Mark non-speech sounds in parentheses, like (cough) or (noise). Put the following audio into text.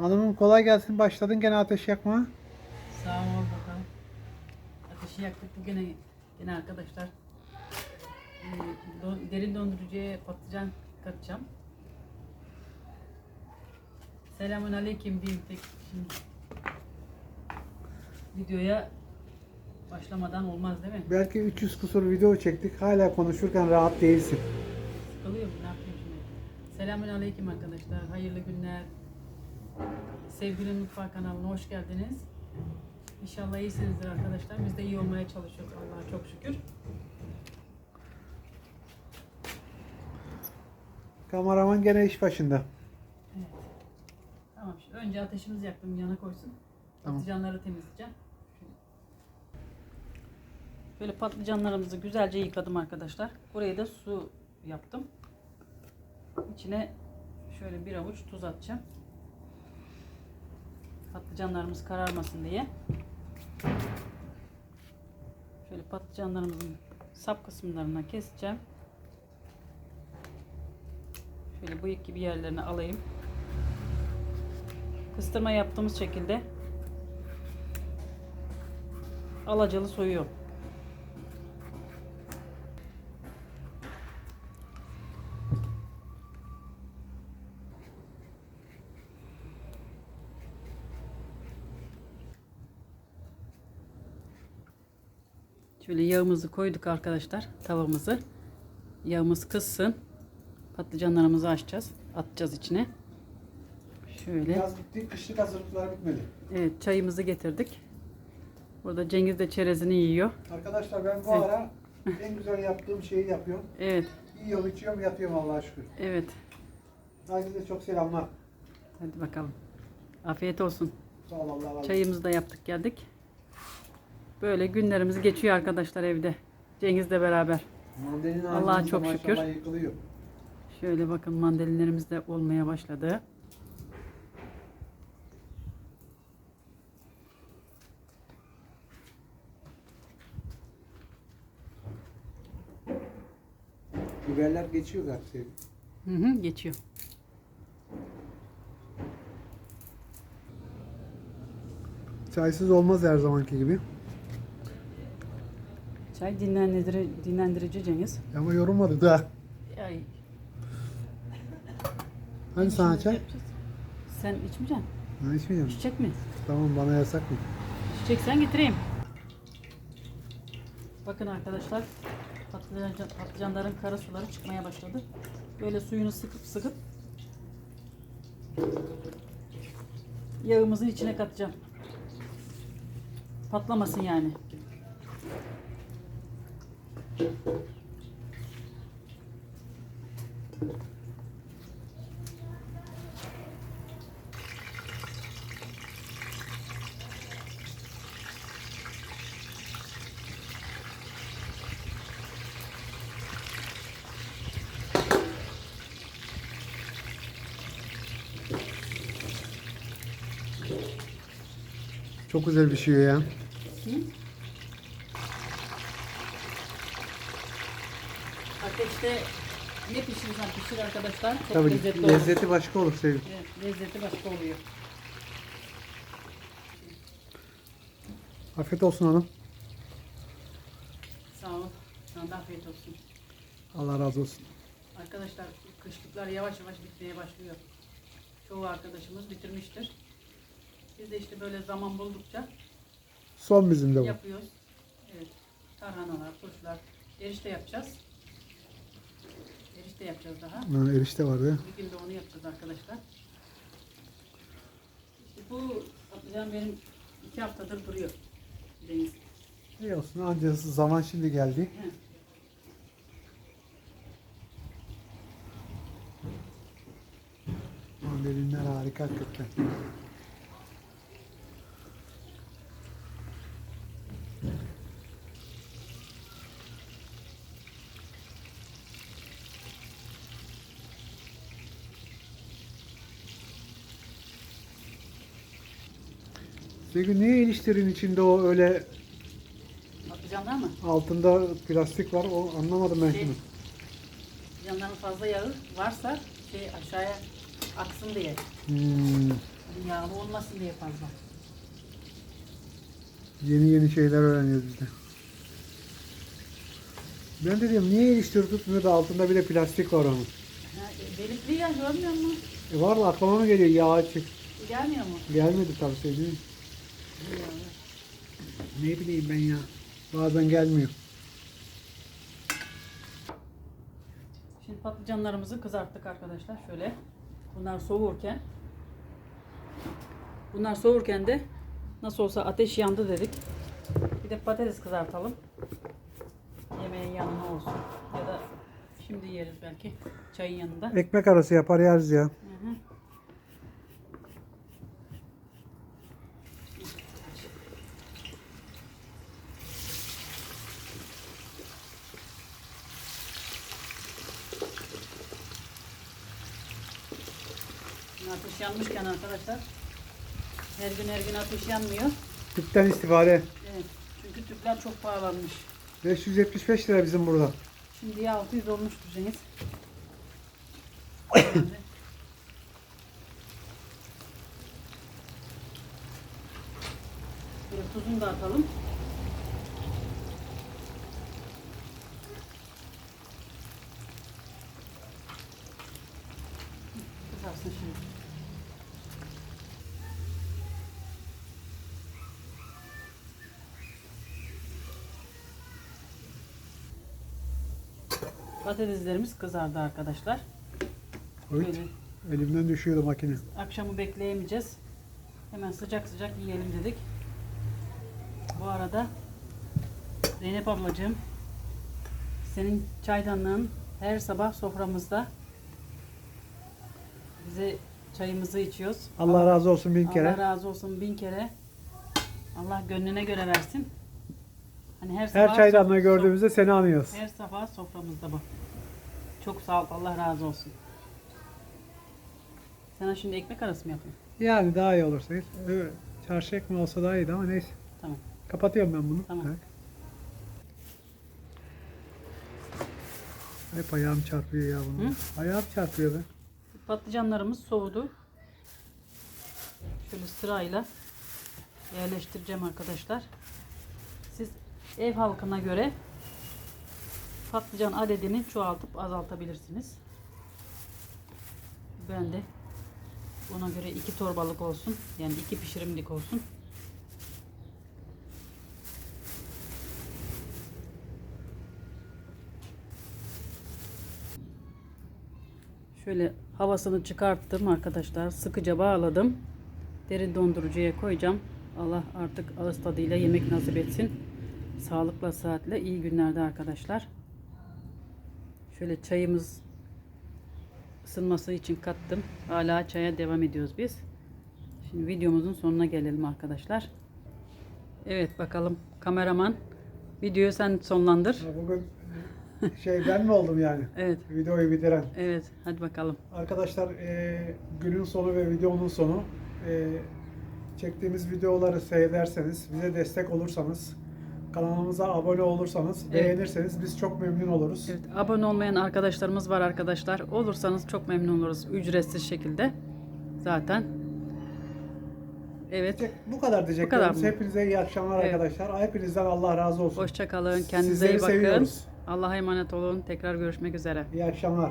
Hanımım kolay gelsin. Başladın gene ateş yakma. Sağ ol bakalım. Ateşi yaktık gene gene arkadaşlar. Don- derin dondurucuya patlıcan katacağım. Selamun aleyküm diyeyim tek şimdi. Videoya başlamadan olmaz değil mi? Belki 300 kusur video çektik. Hala konuşurken rahat değilsin. Sıkılıyorum ne yapayım şimdi. Selamun aleyküm arkadaşlar. Hayırlı günler. Sevgili Mutfak kanalına hoş geldiniz. İnşallah iyisinizdir arkadaşlar. Biz de iyi olmaya çalışıyoruz Allah'a çok şükür. Kameraman gene iş başında. Evet. Tamam şimdi önce ateşimizi yaktım yana koysun. Tamam. Patlıcanları temizleyeceğim. Böyle patlıcanlarımızı güzelce yıkadım arkadaşlar. Buraya da su yaptım. İçine şöyle bir avuç tuz atacağım. Patlıcanlarımız kararmasın diye. Şöyle patlıcanlarımızın sap kısımlarından keseceğim. Şöyle bıyık gibi yerlerini alayım. Kıstırma yaptığımız şekilde alacalı soyuyor. Şöyle yağımızı koyduk arkadaşlar tavamızı. Yağımız kızsın. Patlıcanlarımızı açacağız. Atacağız içine. Şöyle. Yaz bitti, kışlık hazırlıklar bitmedi. Evet çayımızı getirdik. Burada Cengiz de çerezini yiyor. Arkadaşlar ben bu Evet. ara en güzel yaptığım şeyi yapıyorum. Evet, Yiyorum, içiyorum, yatıyorum Allah'a şükür. evet. Herkese çok selamlar. Hadi bakalım. Afiyet olsun. Sağ ol Allah. Çayımızı da yaptık geldik. Böyle günlerimiz geçiyor arkadaşlar evde. Cengiz'le beraber. Mandalina Allah'a çok şükür. yıkılıyor. Şöyle bakın mandalinlerimiz de olmaya başladı. Biberler geçiyor sevgilim. Hı hı, geçiyor. Çaysız olmaz her zamanki gibi. Çay dinlendirici, dinlendirici Cengiz. Ama yorulmadı da. Ay, Hani sana çay? Sen içmeyeceksin. Ben içmeyeceğim. İçecek mi? Tamam bana yasak mı? İçeceksen getireyim. Bakın arkadaşlar patlıcan, patlıcanların kara suları çıkmaya başladı. Böyle suyunu sıkıp sıkıp yağımızın içine katacağım. Patlamasın yani. Çok güzel bir şey ya. Hı? Ateşte ne pişirirsen pişir arkadaşlar. Çok Tabii lezzetli olur. lezzeti başka olur sevgilim. Evet, lezzeti başka oluyor. Afiyet olsun hanım. Sağ ol. Sana da afiyet olsun. Allah razı olsun. Arkadaşlar kışlıklar yavaş yavaş bitmeye başlıyor. Çoğu arkadaşımız bitirmiştir. Biz de işte böyle zaman buldukça Son bizim de bu. yapıyoruz. Evet. Tarhanalar, turşular, erişte yapacağız. Erişte yapacağız daha. Ha, erişte vardı ya. Bir gün de onu yapacağız arkadaşlar. İşte bu patlıcan benim iki haftadır duruyor. Deniz. İyi olsun ancak zaman şimdi geldi. He. Mandalinler harika hakikaten. Peki niye iliştirin içinde o öyle Patlıcanlar mı? altında plastik var o anlamadım ben Şey, şunu. Yanların fazla yağı varsa şey aşağıya aksın diye. Hmm, Yağlı olmasın diye fazla. Yeni yeni şeyler öğreniyoruz biz de. Ben de diyorum niye iliştir tutmuyor da altında bir de plastik var onun. Ha, e, delikli ya görmüyor musun? E var mı aklıma mı geliyor yağ açık. Gelmiyor mu? Gelmedi tabii söyleyeyim. İyi yağlı. Ne bileyim ben ya. Bazen gelmiyor. Şimdi patlıcanlarımızı kızarttık arkadaşlar. Şöyle. Bunlar soğurken Bunlar soğurken de nasıl olsa ateş yandı dedik. Bir de patates kızartalım. Yemeğin yanına olsun. Ya da şimdi yeriz belki çayın yanında. Ekmek arası yapar yeriz ya. Hı hı. Şimdi Ateş yanmışken arkadaşlar her gün her gün ateş yanmıyor. Tüpten istifade. Evet. Çünkü tüpler çok pahalanmış. 575 lira bizim burada. Şimdi 600 olmuştur Cengiz. Böyle tuzunu da atalım. Kızarsın şimdi. Patateslerimiz kızardı arkadaşlar. Evet. Böyle Elimden düşüyordu makine. akşamı bekleyemeyeceğiz. Hemen sıcak sıcak yiyelim dedik. Bu arada Zeynep ablacığım senin çaydanlığın her sabah soframızda bize çayımızı içiyoruz. Allah razı olsun bin Allah kere. razı olsun bin kere. Allah gönlüne göre versin. Hani her, Her sabah çaydanlığı sof- gördüğümüzde seni anıyoruz. her sabah soframızda bu. Çok sağ ol. Allah razı olsun. Sana şimdi ekmek arası mı yapayım? Yani daha iyi olursa. Evet. Çarşı ekmeği olsa daha iyiydi ama neyse. Tamam. Kapatıyorum ben bunu. Tamam. Evet. Hep ayağım çarpıyor ya bunun. Hı? Ayağım çarpıyor be. Patlıcanlarımız soğudu. Şöyle sırayla yerleştireceğim arkadaşlar. Ev halkına göre patlıcan adedini çoğaltıp azaltabilirsiniz. Ben de ona göre iki torbalık olsun. Yani iki pişirimlik olsun. Şöyle havasını çıkarttım arkadaşlar. Sıkıca bağladım. Derin dondurucuya koyacağım. Allah artık ağız tadıyla yemek nasip etsin. Sağlıkla saatle iyi günlerde arkadaşlar. Şöyle çayımız ısınması için kattım. Hala çaya devam ediyoruz biz. Şimdi videomuzun sonuna gelelim arkadaşlar. Evet bakalım kameraman videoyu sen sonlandır. Bugün şey ben mi oldum yani? (laughs) Evet Videoyu bitiren. evet hadi bakalım. Arkadaşlar e, günün sonu ve videonun sonu e, çektiğimiz videoları seyrederseniz, bize destek olursanız, kanalımıza abone olursanız, Evet. beğenirseniz biz çok memnun oluruz. Evet, abone olmayan arkadaşlarımız var arkadaşlar. Olursanız çok memnun oluruz. Ücretsiz şekilde. Zaten. Evet. Bu kadar diyeceklerimiz. Bu kadar mı? Hepinize iyi akşamlar Evet. arkadaşlar. Hepinizden Allah razı olsun. Hoşça kalın. Kendinize Sizleri iyi bakın. seviyoruz. Allah'a emanet olun. Tekrar görüşmek üzere. İyi akşamlar.